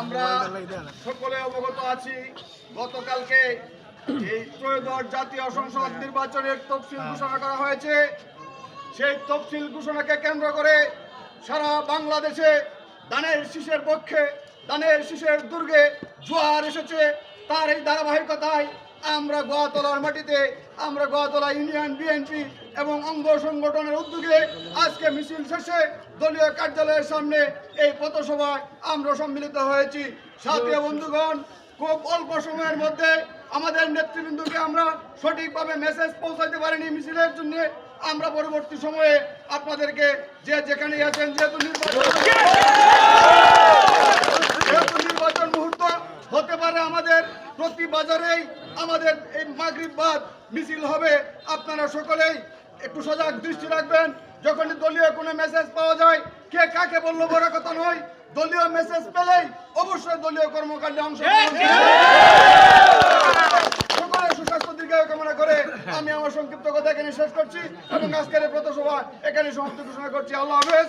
আমরা সকলে অবগত আছি, গতকালকে এই ত্রয়োদশ জাতীয় সংসদ নির্বাচনের তফসিল ঘোষণা করা হয়েছে। সেই তফসিল ঘোষণাকে কেন্দ্র করে সারা বাংলাদেশে দানের শীষের পক্ষে, দানের শীষের দুর্গে জোয়ার এসেছে। তার এই ধারাবাহিকতায় আমরা গোয়াতলার মাটিতে আমরা গোয়াতলা ইউনিয়ন বিএনপি এবং অঙ্গ সংগঠনের উদ্যোগে আজকে মিছিল শেষে দলীয় কার্যালয়ের সামনে এই পথসভায় আমরা সম্মিলিত হয়েছি। সাথে বন্ধুগণ খুব অল্প সময়ের মধ্যে আমাদের নেতৃবৃন্দকে আমরা সঠিকভাবে মেসেজ পৌঁছাতে পারিনি মিছিলের জন্য। আমরা পরবর্তী সময়ে আপনাদেরকে যে যেখানে আছেন যেহেতু নির্বাচন যেহেতু নির্বাচন মুহূর্ত হতে পারে আমাদের প্রতি বাজারেই আমাদের এই মাগরিবাদ মিছিল হবে আপনারা সকলেই একটু সজাগ দৃষ্টি রাখবেন যখন দলীয় কোনো মেসেজ পাওয়া যায়, কে কাকে বলল বড় কথা নয়, দলীয় মেসেজ পেলেই অবশ্যই দলীয় কর্মকাণ্ডে করবেন। সকলের সুস্বাস্থ্য কামনা করে আমি আমার সংক্ষিপ্ত কথা এখানে শেষ করছি এবং আজকের প্রথসভা এখানে সমাপ্তি ঘোষণা করছি আল্লাহ হাফেজ।